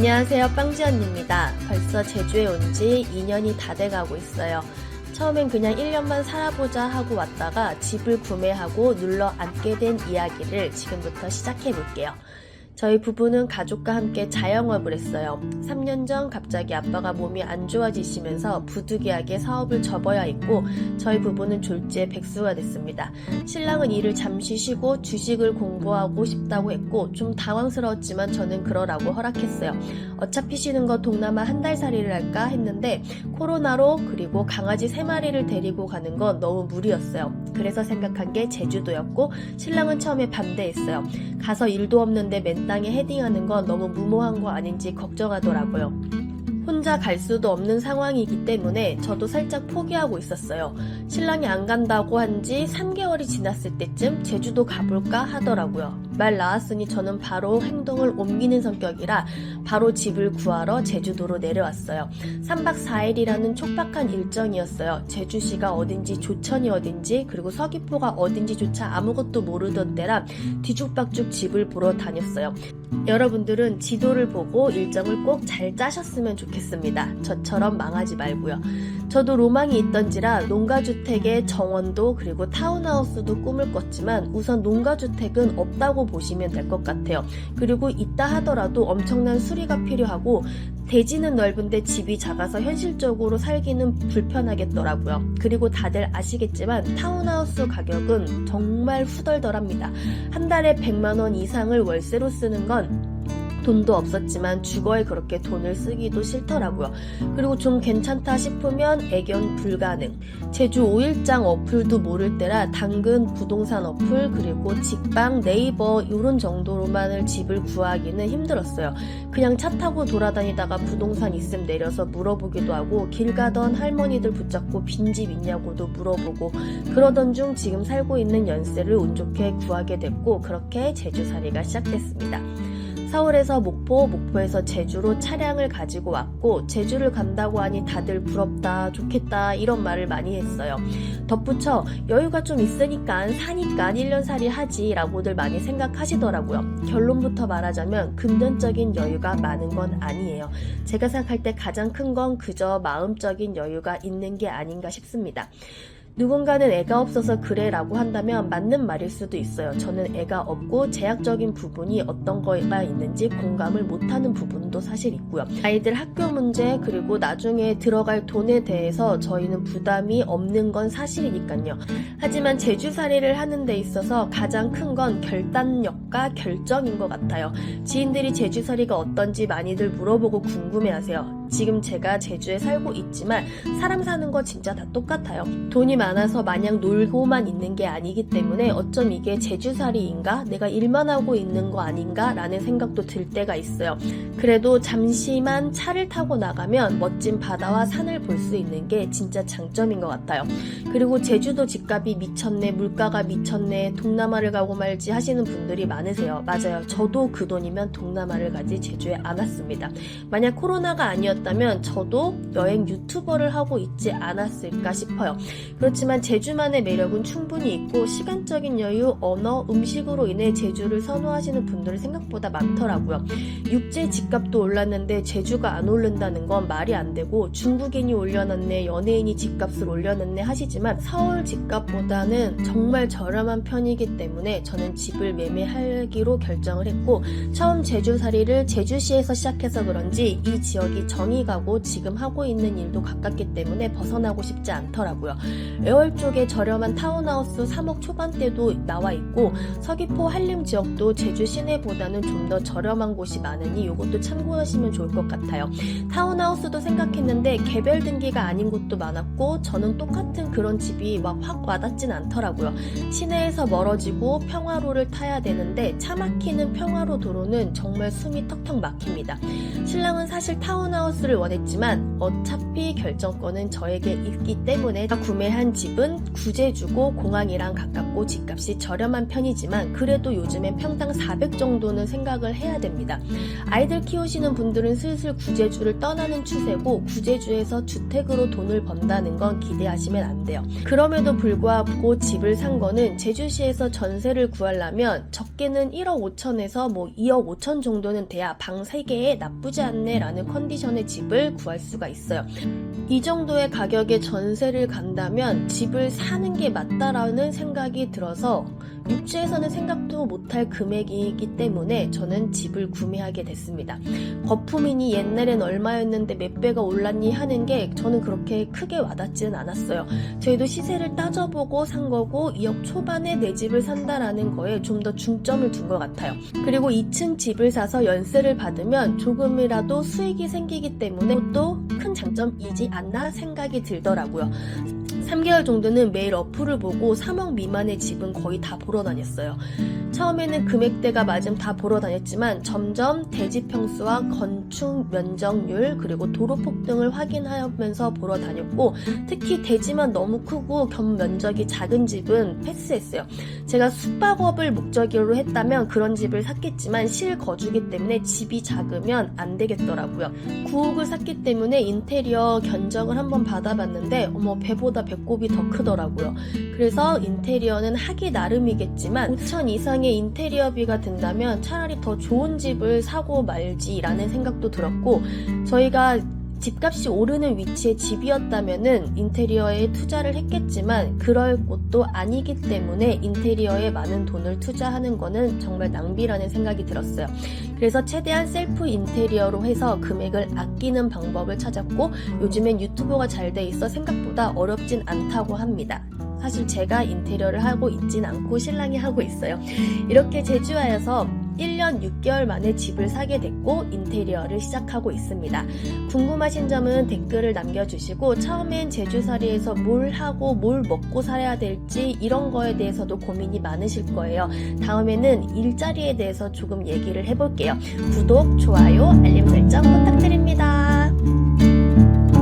안녕하세요. 빵지언입니다. 벌써 제주에 온 지 2년이 다 돼가고 있어요. 처음엔 그냥 1년만 살아보자 하고 왔다가 집을 구매하고 눌러 앉게 된 이야기를 지금부터 시작해 볼게요. 저희 부부는 가족과 함께 자영업을 했어요. 3년 전 갑자기 아빠가 몸이 안 좋아지시면서 부득이하게 사업을 접어야 했고 저희 부부는 졸지에 백수가 됐습니다. 신랑은 일을 잠시 쉬고 주식을 공부하고 싶다고 했고 좀 당황스러웠지만 저는 그러라고 허락했어요. 어차피 쉬는 거 동남아 한 달 살이를 할까 했는데 코로나로 그리고 강아지 세 마리를 데리고 가는 건 너무 무리였어요. 그래서 생각한 게 제주도였고 신랑은 처음에 반대했어요. 가서 일도 없는데 맨 땅에 헤딩하는 건 너무 무모한 거 아닌지 걱정하더라고요. 혼자 갈 수도 없는 상황이기 때문에 저도 살짝 포기하고 있었어요. 신랑이 안 간다고 한 지 3개월이 지났을 때쯤 제주도 가볼까 하더라고요. 말 나왔으니 저는 바로 행동을 옮기는 성격이라 바로 집을 구하러 제주도로 내려왔어요. 3박 4일이라는 촉박한 일정이었어요. 제주시가 어딘지 조천이 어딘지 그리고 서귀포가 어딘지조차 아무것도 모르던 때라 뒤죽박죽 집을 보러 다녔어요. 여러분들은 지도를 보고 일정을 꼭 잘 짜셨으면 좋겠습니다. 저처럼 망하지 말고요. 저도 로망이 있던지라 농가주택의 정원도 그리고 타운하우스도 꿈을 꿨지만 우선 농가주택은 없다고 보시면 될 것 같아요. 그리고 있다 하더라도 엄청난 수리가 필요하고 대지는 넓은데 집이 작아서 현실적으로 살기는 불편하겠더라고요. 그리고 다들 아시겠지만 타운하우스 가격은 정말 후덜덜합니다. 한 달에 100만 원 이상을 월세로 쓰는 건 돈도 없었지만 주거에 그렇게 돈을 쓰기도 싫더라고요. 그리고 좀 괜찮다 싶으면 애견 불가능. 제주 5일장 어플도 모를 때라 당근 부동산 어플 그리고 직방 네이버 이런 정도로만을 집을 구하기는 힘들었어요. 그냥 차 타고 돌아다니다가 부동산 있음 내려서 물어보기도 하고 길 가던 할머니들 붙잡고 빈집 있냐고도 물어보고 그러던 중 지금 살고 있는 연세를 운 좋게 구하게 됐고 그렇게 제주살이가 시작됐습니다. 서울에서 목포, 목포에서 제주로 차량을 가지고 왔고 제주를 간다고 하니 다들 부럽다, 좋겠다 이런 말을 많이 했어요. 덧붙여 여유가 좀 있으니까 사니까 1년 살이 하지 라고들 많이 생각하시더라고요. 결론부터 말하자면 금전적인 여유가 많은 건 아니에요. 제가 생각할 때 가장 큰 건 그저 마음적인 여유가 있는 게 아닌가 싶습니다. 누군가는 애가 없어서 그래 라고 한다면 맞는 말일 수도 있어요. 저는 애가 없고 제약적인 부분이 어떤 거가 있는지 공감을 못하는 부분도 사실 있고요. 아이들 학교 문제 그리고 나중에 들어갈 돈에 대해서 저희는 부담이 없는 건 사실이니까요. 하지만 제주살이를 하는 데 있어서 가장 큰 건 결단력과 결정인 것 같아요. 지인들이 제주살이가 어떤지 많이들 물어보고 궁금해하세요. 지금 제가 제주에 살고 있지만 사람 사는 거 진짜 다 똑같아요. 돈이 많아서 마냥 놀고만 있는 게 아니기 때문에 어쩜 이게 제주살이인가? 내가 일만 하고 있는 거 아닌가? 라는 생각도 들 때가 있어요. 그래도 잠시만 차를 타고 나가면 멋진 바다와 산을 볼 수 있는 게 진짜 장점인 것 같아요. 그리고 제주도 집값이 미쳤네, 물가가 미쳤네, 동남아를 가고 말지 하시는 분들이 많으세요. 맞아요. 저도 그 돈이면 동남아를 가지 제주에 안 왔습니다. 만약 코로나가 아니었 다면 저도 여행 유튜버를 하고 있지 않았을까 싶어요. 그렇지만 제주만의 매력은 충분히 있고 시간적인 여유, 언어, 음식으로 인해 제주를 선호하시는 분들이 생각보다 많더라고요. 육지 집값도 올랐는데 제주가 안 오른다는 건 말이 안 되고 중국인이 올려놨네, 연예인이 집값을 올려놨네 하시지만 서울 집값보다는 정말 저렴한 편이기 때문에 저는 집을 매매하기로 결정을 했고 처음 제주살이를 제주시에서 시작해서 그런지 이 지역이 정이 가고 지금 하고 있는 일도 가깝기 때문에 벗어나고 싶지 않더라고요. 애월 쪽에 저렴한 타운하우스 3억 초반대도 나와 있고 서귀포 한림 지역도 제주 시내보다는 좀 더 저렴한 곳이 많으니 이것도 참고하시면 좋을 것 같아요. 타운하우스도 생각했는데 개별 등기가 아닌 곳도 많았고 저는 똑같은 그런 집이 막 확 와닿진 않더라고요. 시내에서 멀어지고 평화로를 타야 되는데 차 막히는 평화로 도로는 정말 숨이 턱턱 막힙니다. 신랑은 사실 타운하우스 하우스를 원했지만 어차피 결정권은 저에게 있기 때문에 구매한 집은 구제주고 공항이랑 가깝고 집값이 저렴한 편이지만 그래도 요즘엔 평당 400 정도는 생각을 해야 됩니다. 아이들 키우시는 분들은 슬슬 구제주를 떠나는 추세고 구제주에서 주택으로 돈을 번다는 건 기대하시면 안 돼요. 그럼에도 불구하고 집을 산 거는 제주시에서 전세를 구하려면 적게는 1억 5천에서 뭐 2억 5천 정도는 돼야 방 3개에 나쁘지 않네 라는 컨디션의 집을 구할 수가 있어요. 이 정도의 가격에 전세를 간다면 집을 사는 게 맞다라는 생각이 들어서 육지에서는 생각도 못할 금액이기 때문에 저는 집을 구매하게 됐습니다. 거품이니 옛날엔 얼마였는데 몇 배가 올랐니 하는 게 저는 그렇게 크게 와닿지는 않았어요. 저희도 시세를 따져보고 산 거고 2억 초반에 내 집을 산다라는 거에 좀 더 중점을 둔 것 같아요. 그리고 2층 집을 사서 연세를 받으면 조금이라도 수익이 생기기 때문에 또 큰 장점이지 않나 생각이 들더라고요. 3개월 정도는 매일 어플을 보고 3억 미만의 집은 거의 다 보러 다녔어요. 처음에는 금액대가 맞으면 다 보러 다녔지만 점점 대지 평수와 건축 면적률 그리고 도로 폭 등을 확인하면서 보러 다녔고 특히 대지만 너무 크고 겸 면적이 작은 집은 패스했어요. 제가 숙박업을 목적으로 했다면 그런 집을 샀겠지만 실거주기 때문에 집이 작으면 안 되겠더라고요. 구옥을 샀기 때문에 인테리어 견적을 한번 받아봤는데 어머 배보다 배꼽이 더 크더라고요. 그래서 인테리어는 하기 나름이겠지만 5천 이상의 인테리어비가 든다면 차라리 더 좋은 집을 사고 말지라는 생각도 들었고 저희가 집값이 오르는 위치의 집이었다면은 인테리어에 투자를 했겠지만 그럴 곳도 아니기 때문에 인테리어에 많은 돈을 투자하는 거는 정말 낭비라는 생각이 들었어요. 그래서 최대한 셀프 인테리어로 해서 금액을 아끼는 방법을 찾았고 요즘엔 유튜브가 잘 돼 있어 생각보다 어렵진 않다고 합니다. 사실 제가 인테리어를 하고 있진 않고 신랑이 하고 있어요. 이렇게 제주와에서 1년 6개월 만에 집을 사게 됐고 인테리어를 시작하고 있습니다. 궁금하신 점은 댓글을 남겨주시고 처음엔 제주살이에서 뭘 하고 뭘 먹고 살아야 될지 이런 거에 대해서도 고민이 많으실 거예요. 다음에는 일자리에 대해서 조금 얘기를 해볼게요. 구독, 좋아요, 알림 설정 부탁드립니다.